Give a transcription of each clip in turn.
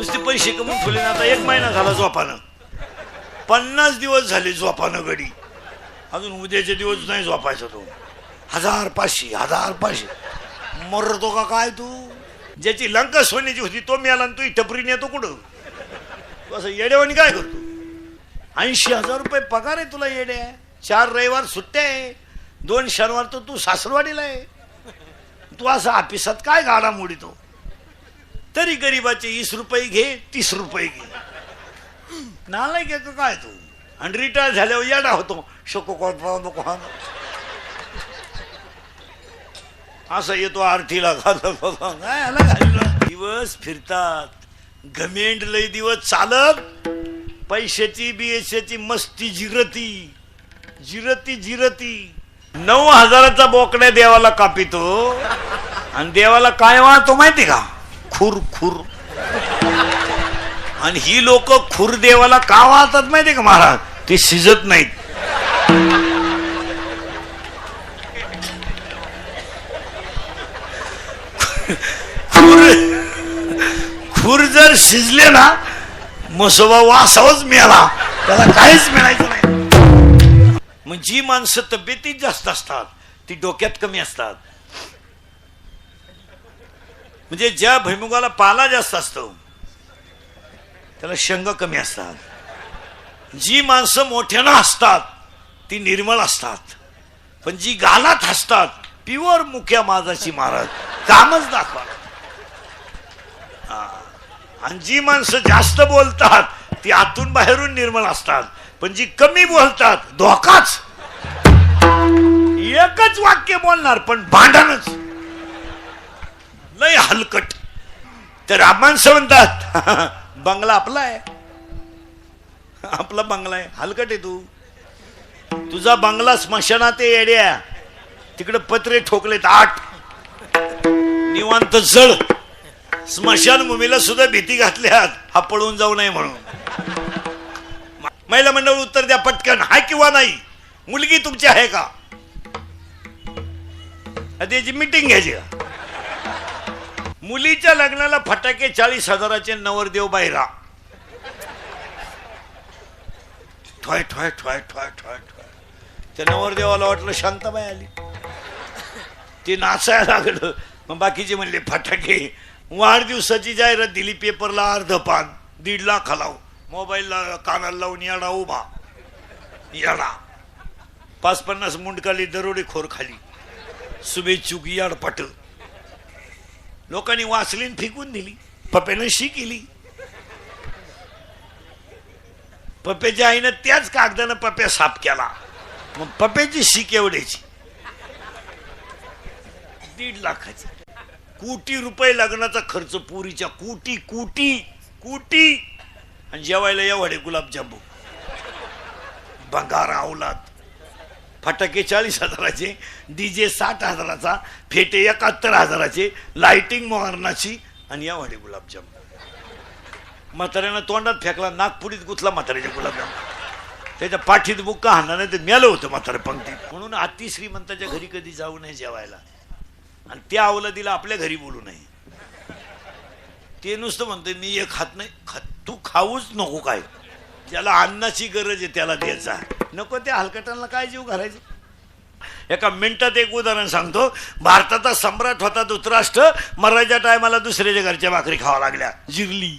नुसते पैसे कमवून ठेवले ना आता एक महिना झाला झोपानं. पन्नास दिवस झाले झोपानं गडी अजून उद्याचे दिवस नाही झोपायचा तो. हजार पाचशे हजार पाचशे. मरतो का काय तू? ज्याची लंका सोन्याची होती तो मिळाला आणि तू टपरी नेतो कुठं? तू असं येड्यावानी काय करतो? ऐंशी हजार रुपये पगार आहे तुला येड्या. चार रविवार सुट्ट्या आहे. दोन शनिवार तर तू सासरवाडीला आहे. तू असं ऑफिसात काय गाडा मोडितो? तरी गरीबाचे वीस रुपये घे तीस रुपये घे. नालाय घेतो काय तू? आणि रिटायर झाल्यावर येडा होतो. शोको कोण नको असं येतो आरतीला दिवस फिरतात. घमेंड लय दिवस चालत. पैशाची बियशाची मस्ती जिरती. जिरती जिरती. नऊ हजाराचा बोकड्या देवाला कापितो. आणि देवाला काय वाहतो माहिती का? खुर खुर. आणि ही लोक खुर देवाला का वाहतात माहिती का महाराज? ते शिजत नाहीत. खुर खुर जर शिजले ना मसोबा वासावच मिळाला. त्याला काहीच मिळायचं नाही. मग जी माणसं तब्येतीत जास्त असतात ती डोक्यात कमी असतात. म्हणजे ज्या भैमुगाला पाला जास्त असतो त्याला शंग कमी असतात. जी माणसं मोठ्यानं हसतात ती निर्मळ असतात. पण जी गालात हसतात प्युअर मुख्या माझाची महाराज कामच दाखवा. आणि जी माणसं जास्त बोलतात ती आतून बाहेरून निर्मळ असतात. पण जी कमी बोलतात धोकाच. एकच वाक्य बोलणार पण भांडणच. लय हलकट. तर माणसं म्हणतात बंगला आपला आहे. आपला बंगला आहे. हलकट आहे तू. तुझा बंगला स्मशानात येड्या तिकडे पत्रे ठोकलेत. आठ. निवांत जळ. स्मशानभूमीला सुद्धा भीती घातल्यात. हा पळून जाऊ नये म्हणून. महिला मंडळ उत्तर द्या पटकन. हाय किंवा नाही? मुलगी तुमची आहे का? आधी त्याची मीटिंग घ्यायची मुलीच्या लग्नाला फटाके चाळीस हजाराचे नवरदेव बाहेरा ठोय ठोय ठोय ठोय ठोय ठोय. त्या नवरदेवाला वाटलं शांताबाई आली. ते नाचायला लागलं. मग बाकीचे म्हणले फटाके. वाढदिवसाची जाहिरात दिली पेपरला अर्ध पान दीड लाख हलाव मोबाईलला कानाला लावून येडा उभा. येडा. पाच पन्नास मुंडकाली खाली खोर खाली. शुभेच्छुक याडपट. लोकांनी वासलीन फेकून दिली. पप्यानं शी केली पप्याच्या आईनं त्याच कागदानं पप्या साफ केला. मग पप्याची शीक एवढ्याची. दीड लाखाची. कोटी रुपये लग्नाचा खर्च पुरीच्या. कोटी कोटी कोटी. आणि जेवायला एवढे गुलाबजामू बंगारा अवलाद फटाके चाळीस हजाराचे डी जे साठ हजाराचा फेटे एकाहत्तर हजाराचे लाइटिंग मोहरणाची आणि या वाढे गुलाबजाम. म्हाताऱ्यानं तोंडात फेकला नागपुरीत गुतला म्हाताऱ्याच्या गुलाबजाम. त्याच्या पाठीत बुक्का हाणला नाही ते मेलं होतं म्हातारे पंक्तीत म्हणून अति श्रीमंताच्या घरी कधी जाऊ नये जेवायला. आणि त्या अवलदीला आपल्या घरी बोलू नये. ते नुसतं म्हणतोय मी एक खात नाही खात तू खाऊच नको काय. ज्याला अन्नाची गरज आहे त्याला द्यायचा. नको त्या हलकटांना काय जीव घालायचं? एका मिनिटात एक उदाहरण सांगतो. भारताचा सम्राट होता धृतराष्ट्र. मरायच्या टायमाला दुसऱ्याच्या घरच्या भाकरी खावा लागल्या. जिरली.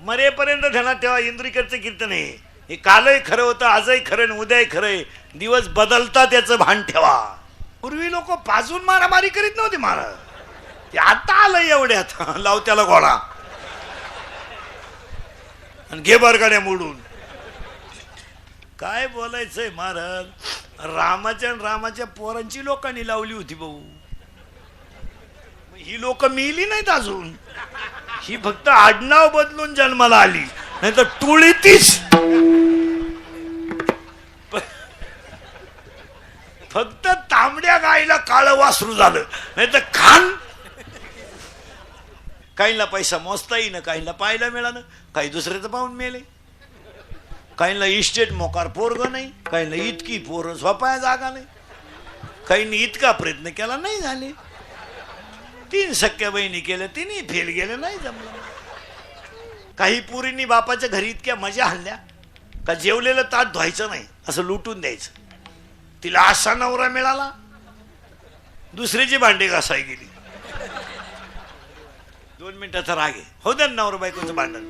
मरेपर्यंत ध्यानात ठेवा इंद्रिकरचं कीर्तन आहे. हे कालही खरं होतं आजही खरं आणि उद्याही खरंय दिवस बदलता त्याचं भान ठेवा. पूर्वी लोक पाजून मारामारी करीत नव्हते महाराज. ते आता आलं एवढ्यात. लाव त्याला घोडा आणि घे बरगाड्या मोडून. काय बोलायचंय महाराज? रामाच्या रामाच्या पोरांची लोकांनी लावली होती भाऊ. ही लोक मिली नाहीत अजून. ही फक्त आडनाव बदलून जन्माला आली. नाही तर टोळी फक्त तांबड्या गायला काळ वासरू झालं. नाही तर खान काहींना पैसा मोजता येईना काहींना पाहायला मिळालं. काही दुसऱ्याचं पाहून मेले. काहींना इस्टेट मोकार पोरग नाही काहींना इतकी पोरं झोपाया जागा नाही. काहींनी इतका प्रयत्न केला नाही झाले. तीन सख्या बहिणी केल्या तिने फेल गेले नाही जमलं. काही पुरींनी बापाच्या घरी इतक्या मजा हल्ल्या का जेवलेलं ताट धुवायचं नाही असं लुटून द्यायचं. तिला असा नवरा मिळाला दुसरीची भांडे घासाय गेली. दोन मिनिटाचा राग आहे. हो द्या नवरा बायकोचं भांडण.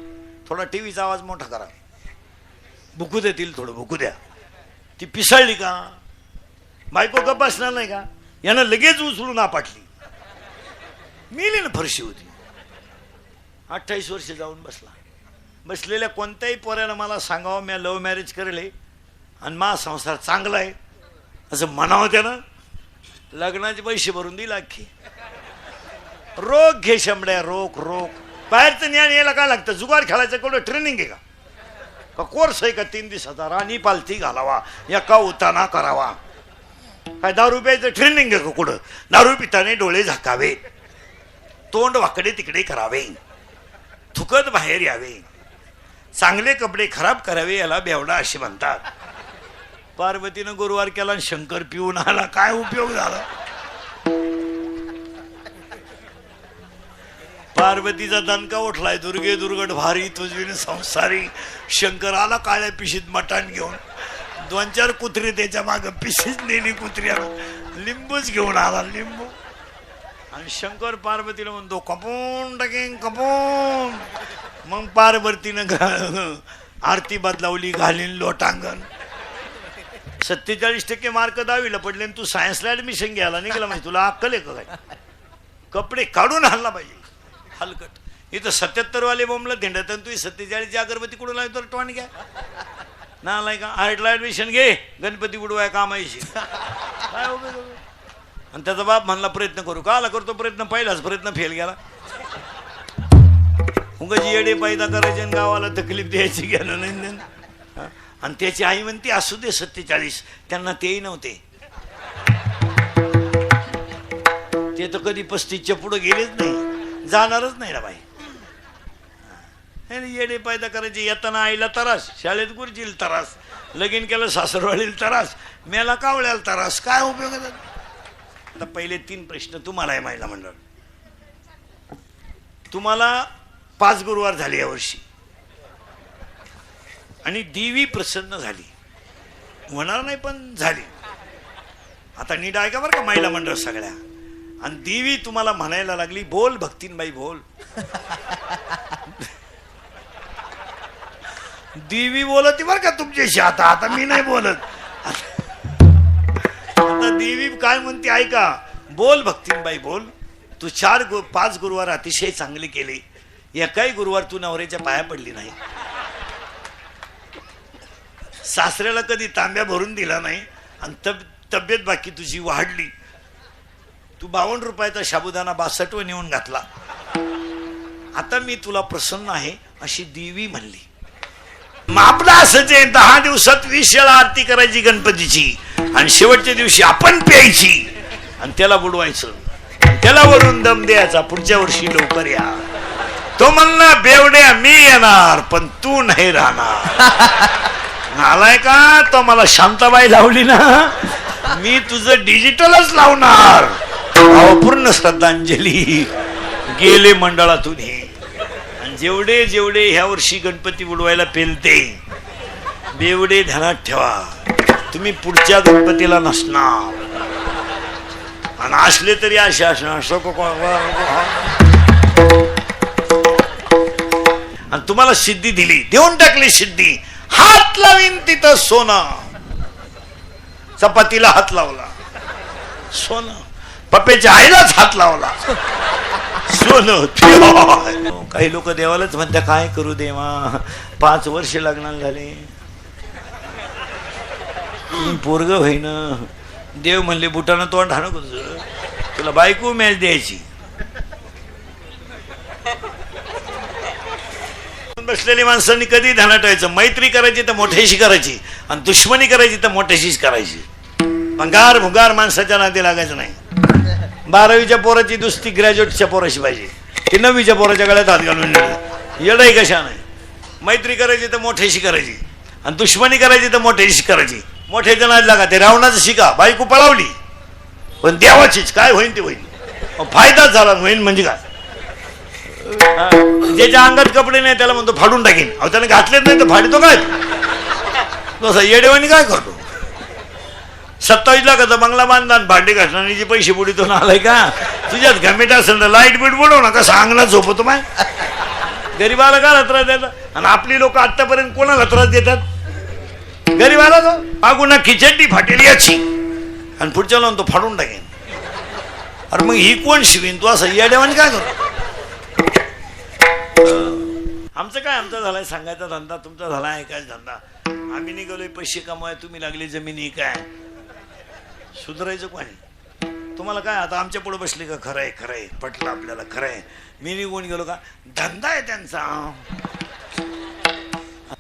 थोडा टीव्हीचा आवाज मोठा करा. भुकू देतील थोडं भुकू द्या. ती पिसाळली का? बायको गप्प नाही का? यानं लगेच उचलून आपटली मिली ना फरशी होती. अठ्ठावीस वर्ष जाऊन बसला. बसलेल्या कोणत्याही पोऱ्यानं मला सांगावं मी लव्ह मॅरेज करले आणि मा संसार चांगला आहे. असं म्हणावं त्यानं. लग्नाचे पैसे भरून दिला अख्खी रोग घे शंभड्या रोग रोग बाहेरचं ज्ञान यायला काय लागतं? जुगार खेळायचं कुठं ट्रेनिंग आहे का? का कोर्स आहे का तीन दिवसाचा राणी पालथी घालावा एका उताना करावा? काय दारू प्यायचं ट्रेनिंग आहे का कुठं? दारू पिताने डोळे झाकावे. तोंड वाकडे तिकडे करावे. थुकत बाहेर यावे. चांगले कपडे खराब करावे याला बेवडा असे म्हणतात. पार्वतीनं गुरुवार केला आणि शंकर पिऊन आला. काय उपयोग झाला? पार्वतीचा दणका उठलाय दुर्गे दुर्गट भारी तुझवीन संसारी. शंकर आला काळ्या पिशीत मटण घेऊन दोन चार कुत्री त्याच्या माग पिशीत नेली कुत्री लिंबूच घेऊन आला लिंबू. आणि शंकर पार्वतीला म्हणतो कपून टाकेन कपून. मग पार्वतीनं घा- आरती बदलावली घालीन लोटांगण. सत्तेचाळीस टक्के मार्क दहावीला पडले आणि तू सायन्सला ऍडमिशन घ्यायला निघाला म्हणजे तुला अक्कल आहे का काय? कपडे काढून हल्ला पाहिजे. हलकट. इथं सत्याहत्तर वाले बोंबला धिंडत आणि तुम्ही सत्तेचाळीसची अगरबत्ती कुठं लावतो टॉन घ्या. ना लाई का आर्टला ऍडमिशन घे गणपती बुडवाय कामायशी काय आणि त्याचा बाप म्हणला प्रयत्न करू. का आला करतो प्रयत्न पहिलाच प्रयत्न फेल गेला. उगाची येडे पैदा करायचे आणि गावाला तकलीफ द्यायची गेलं नाही नाही. आणि त्याची आई म्हणते असू दे सत्तेचाळीस. त्यांना तेही नव्हते. ते तर कधी पस्तीसच्या पुढे गेलेच नाही. जाणारच नाही ना बाई. हे. येडे पैदा करायचे येताना आईला तरास शाळेत गुरुजील तरास लगीन केलं सासरवाडील तरास मेला कावळ्याला तरास काय उपयोग आता पहिले तीन प्रश्न तुम्हाला आहे महिला मंडळ. तुम्हाला पाच गुरुवार झाले यावर्षी आणि देवी प्रसन्न झाली. होणार नाही पण झाली. आता नीट ऐका बरं का महिला मंडळ सगळ्या. आणि देवी तुम्हाला म्हणायला लागली बोल भक्तीनबाई बोल. देवी बोलत बरं का तुमच्याशी आता आता मी नाही बोलत. आता देवी काय म्हणते ऐका बोल भक्तीनबाई बोल. तू चार गु पाच गुरुवार अतिशय चांगले केले. एकाही गुरुवार तू नवऱ्याच्या पाया पडली नाही. सासऱ्याला कधी तांब्या भरून दिला नाही आणि तब तब्येत बाकी तुझी वाढली. तू बावन्न रुपयाचा शाबुदाना बासटवर नेऊन घातला. आता मी तुला प्रसन्न आहे अशी देवी म्हणली. मग आपलं असंच आहे दहा दिवसात वीस वेळा आरती करायची गणपतीची आणि शेवटच्या दिवशी आपण प्यायची आणि त्याला बुडवायचं. त्याला वरून दम द्यायचा पुढच्या वर्षी लवकर या. तो म्हणला बेवड्या मी येणार पण तू नाही राहणार. आलाय का? तो मला शांताबाई लावली ना. मी तुझं डिजिटलच लावणार. अहो, पूर्ण श्रद्धांजली गेले मंडळातून हे. आणि जेवढे जेवढे ह्या वर्षी गणपती उडवायला पेलते बेवडे ध्यानात ठेवा. तुम्ही पुढच्या गणपतीला नसणार. आणि असले तरी असे असणार आणि तुम्हाला सिद्धी दिली. देऊन टाकली सिद्धी. हात लावीन तिथं सोनं. चपातीला हात लावला. सोनं. पप्पेच्या आईलाच हात लावला. सोनं काही लोक देवालाच म्हणतात काय करू देवा? पाच वर्ष लग्नाला झाले. पोरग होईन. देव म्हणले बुटानं तोंड हाणं तुझं? तुला बायको मॅच द्यायची. बसलेली माणसांनी कधी ध्यानात मैत्री करायची तर मोठ्याशी करायची आणि दुश्मनी करायची तर मोठ्याशीच करायची. भंगार भुगार माणसाच्या नादी लागायचं नाही. बारावीच्या पोराची दुसती ग्रॅज्युएटच्या पोराशी पाहिजे. ती नववीच्या पोराच्या गळ्यात हात घालून येडाही कशा नाही मैत्री करायची तर मोठ्याशी करायची. आणि दुश्मनी करायची तर मोठ्याशी करायची. मोठे नाद लागा ते रावणाचं शिका. बायको पळावली. पण देवाचीच काय होईन ते होईन. फायदाच झाला होईन म्हणजे काय? ज्याच्या अंगात कपडे नाही त्याला म्हणतो फाडून टाकीन. अहो त्याने घातलेच नाही तर फाडतो काय? तसं येडेवानी काय करतो? सत्तावीस लाखाचा बंगला बांधला भांडे घासणारी जे पैसे बुडीतून आलाय का? तुझ्यात घमेट असेल तर लाइट बीट बुडव ना कसं अंगणात झोपतो माय गरीबाला का त्रास द्यायचा आणि आपली लोक आतापर्यंत कोणाला त्रास देतात? गरीबाला तो मागून खिचडी फाटेल याची. आणि पुढच्या लावून तो फाडून टाकेन. अरे मग ही कोण शिवीन? तू असं या देवाने काय करू? आमचं काय आमचा झालाय? सांगायचा धंदा तुमचा झाला काय धंदा? आम्ही निघालोय पैसे कमवाय तुम्ही लागले जमिनी काय? सुधरायचं कोणी? तुम्हाला काय आता आमच्या पुढे बसले का? खरं आहे खरं आहे. पटलं आपल्याला खरं आहे. मी निघून गेलो का? धंदा आहे त्यांचा.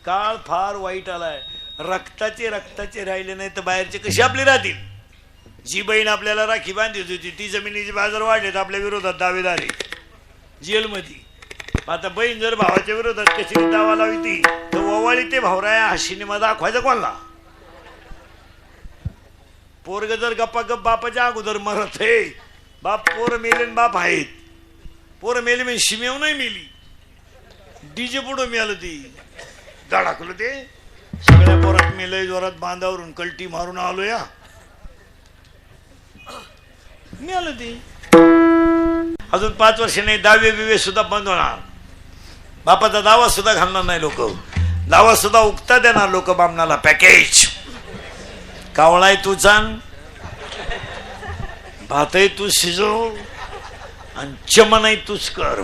काळ फार वाईट आलाय. रक्ताचे रक्ताचे राहिले नाही तर बाहेरचे कसे आपले राहतील? जी बहीण आपल्याला राखी बांधित होती ती जमिनीचे बाजार वाढलेत आपल्या विरोधात दावेदारी. आहे जेलमध्ये. आता बहीण जर भावाच्या विरोधात कशी दावा लावी ती तर ओवाळी ते भावराया हा सिनेमा दाखवायचा कोणला? पोरग जर गप्पा गप बापाच्या अगोदर मरत हे बाप पोर मेले बाप आहेत. पोरं मेले म्हणजे शिमेव नाही मेली. डीजे पुढं मिळालं ती. धडाकलं ते. सगळ्या पोरात मेलय जोरात बांधावरून कलटी मारून आलो या मिळालं ती. अजून पाच वर्ष नाही दावे बिवे सुद्धा बंद होणार. बापाचा दावा सुद्धा घालणार नाही लोक. दावा सुद्धा उगता देणार लोक बामणाला. पॅकेज कावळाय तू चांग भातही तू शिजव आणि चमनही तूच कर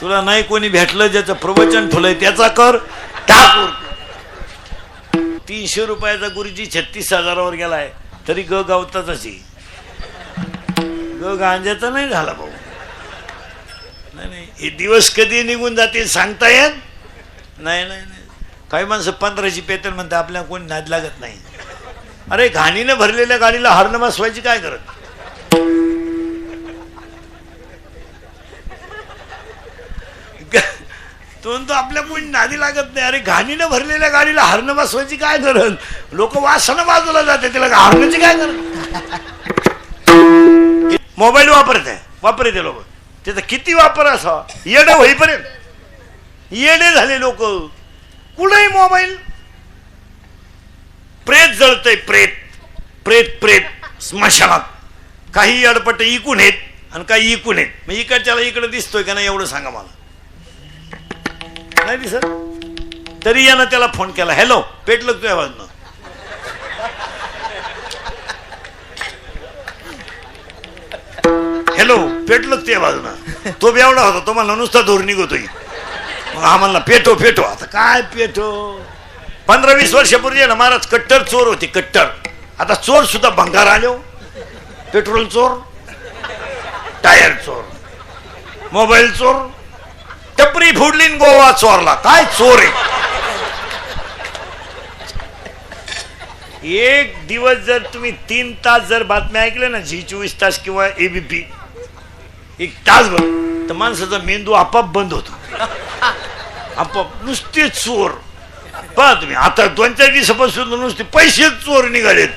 तुला नाही कोणी भेटलं ज्याचं प्रवचन ठुलंय त्याचा कर टाकूर तीनशे रुपयाचा गुरुजी छत्तीस हजारावर गेलाय तरी ग गावताच ग गांजाचा नाही झाला भाऊ. नाही नाही हे दिवस कधी निघून जातील सांगता येत? नाही नाही नाही. काही माणसं पंधराची पेतन म्हणते आपल्याला कोणी नाद लागत नाही. अरे घाणीनं भरलेल्या गाडीला हॉर्न बसवायची काय करत तो म्हणतो आपल्या कोणी नादी लागत नाही. अरे घाणीनं भरलेल्या गाडीला हरणं बसवायची काय गरज? लोक वासनं बाजूला जाते तिला हरण्याची काय गरज? मोबाईल वापरत आहे. वापरते लोक. त्याचा किती वापर असा येडे होईपर्यंत. येडे झाले लोक. कुठेही मोबाईल प्रेत जळतय प्रेत. प्रेत प्रेत. स्मशानात. काही अडपट इकून येत आणि काही इकून आहेत. मग इकडच्याला इकडे दिसतोय का नाही एवढं सांगा मला. नाही दिसत? तरी यानं त्याला फोन केला. हॅलो पेटलं तुझ्या आवाजनं हॅलो पेटलं लगतोय बाजूनं तो बेवडा होता तो म्हणला नुसता धोर निघतोय. मग आम्हाला पेटो पेटो. आता काय पेटो? पंधरा वीस वर्षापूर्वी ना महाराज कट्टर चोर होते कट्टर. आता चोर सुद्धा भंगार आलो हो. पेट्रोल चोर टायर चोर मोबाईल चोर टपरी फोडली गोवा चोरला. काय चोर आहे? एक दिवस जर तुम्ही तीन तास जर बातम्या ऐकल्या ना झी चोवीस तास किंवा एबीपी एक तासभर तर माणसाचा मेंदू आपाप बंद होतो. आपाप नुसते चोर. पहा तुम्ही आता दोन चार दिवसापासून नुसते पैसे चोर निघालेत.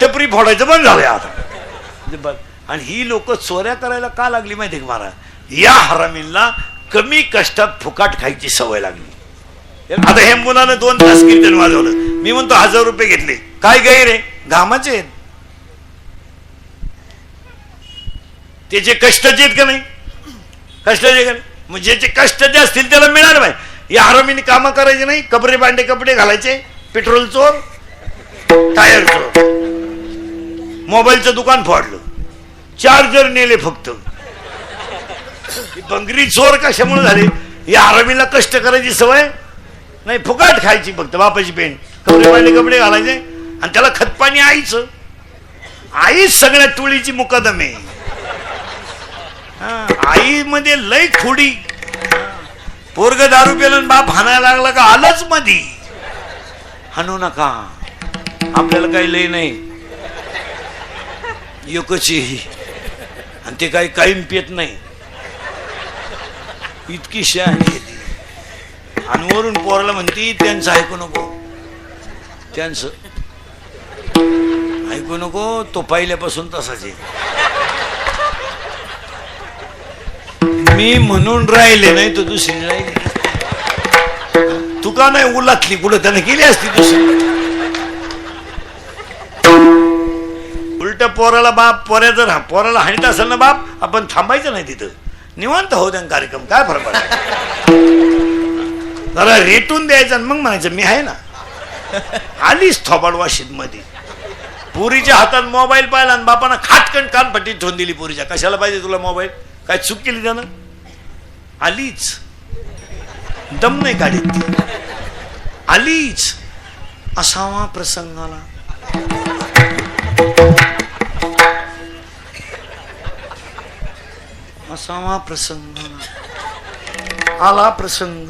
टपरी फोडायचं बंद झालंय आता. म्हणजे बघ, आणि ही लोक चोऱ्या करायला का लागली माहिती आहे का मला या हरामींना कमी कष्टात फुकाट खायची सवय लागली. आता हे मुलानं दोन तास कीर्तन वाजवलं. मी म्हणतो हजार रुपये घेतले. काय गैर आहे? घामाचे त्याचे कष्टाचे आहेत का नाही? कष्टाचे का नाही? ज्याचे कष्ट जे असतील त्याला मिळालं पाहिजे. या हरमीने कामं करायचे नाही. कपडे बांडे कपडे घालायचे. पेट्रोल चोर टायर चोर. मोबाईलचं दुकान फोडलं. चार्जर नेले फक्त. बंगरी चोर कशामुळे झाले? या आरामीला कष्ट करायची सवय? नाही फुकाट खायची फक्त बापाची पेंट कपडे बांडे कपडे घालायचे. आणि त्याला खतपाणी आईच. आईच सगळ्या टोळीची मुकादम. आहे आई मध्ये लय खोडी. पोरग दारू पेलन बाप हाणायला लागला का? आलंच मधी. हाणू नका. आपल्याला काही लय नाही. एकची आणि ते काही कायम पेत नाही. इतकी शहाणी आहे ती. आणि वरून पोराला म्हणती त्यांचं ऐकू नको. त्यांचं? ऐकू नको. तो पहिल्यापासून तसाच आहे. मी म्हणून राहिले नाही तर दुसरी राहिली तुका नाही उलातली पुढे? त्याने केली असती दुसरी. उलट पोराला बाप पोऱ्या जर पोराला हाणीत असेल ना बाप आपण थांबायचं नाही तिथं. निवांत होऊ द्या कार्यक्रम काय फरक पडला? जरा रेटून द्यायचं आणि मग म्हणायचं मी आहे ना. आलीच थोबाड वाशीत मध्ये पुरीच्या हातात मोबाईल पाहिला आणि बापानं खाटकन कानपट्टी ठेवून दिली पुरीच्या. कशाला पाहिजे तुला मोबाईल? काय चूक केली त्यानं? आलीच. दम नाही काढीत ती. आलीच. असावा प्रसंगाला. असावा प्रसंगाला. आला प्रसंग.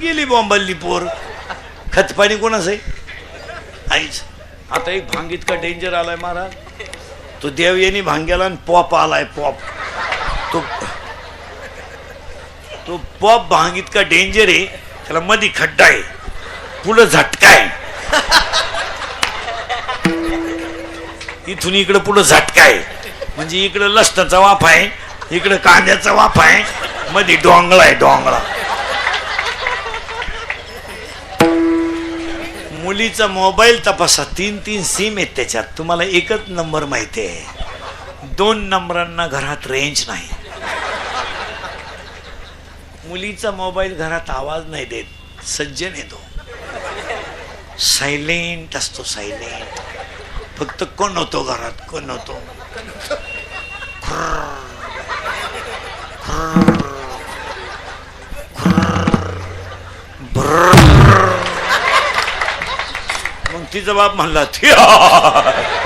गेली बॉम्बल्ली पोर. खतपाणी कोणाच आहे? आईच. आता एक भांग इतका डेंजर आलाय महाराज? तो देव येणी भांग्याला आणि पॉप आलाय पॉप. तो तो पॉप भांग इतका डेंजर आहे त्याला मधी खड्डा आहे. पुढं झटका आहे. इथून इकडं पुढं झटका आहे. म्हणजे इकडं लसणाचा वाफ आहे इकडं कांद्याचा वाफ आहे मध्ये डोंगळा आहे डोंगळा मुलीचा मोबाईल तपासा. तीन तीन सिम आहेत त्याच्यात. तुम्हाला एकच नंबर माहिती आहे. दोन नंबरांना घरात रेंज नाही. मुलीचा मोबाईल घरात आवाज नाही देत. सज्जन येतो सायलेंट असतो सायलेंट फक्त कोण होतो घरात? कोण होतो? मग तिचा बाप म्हणला "थ्या."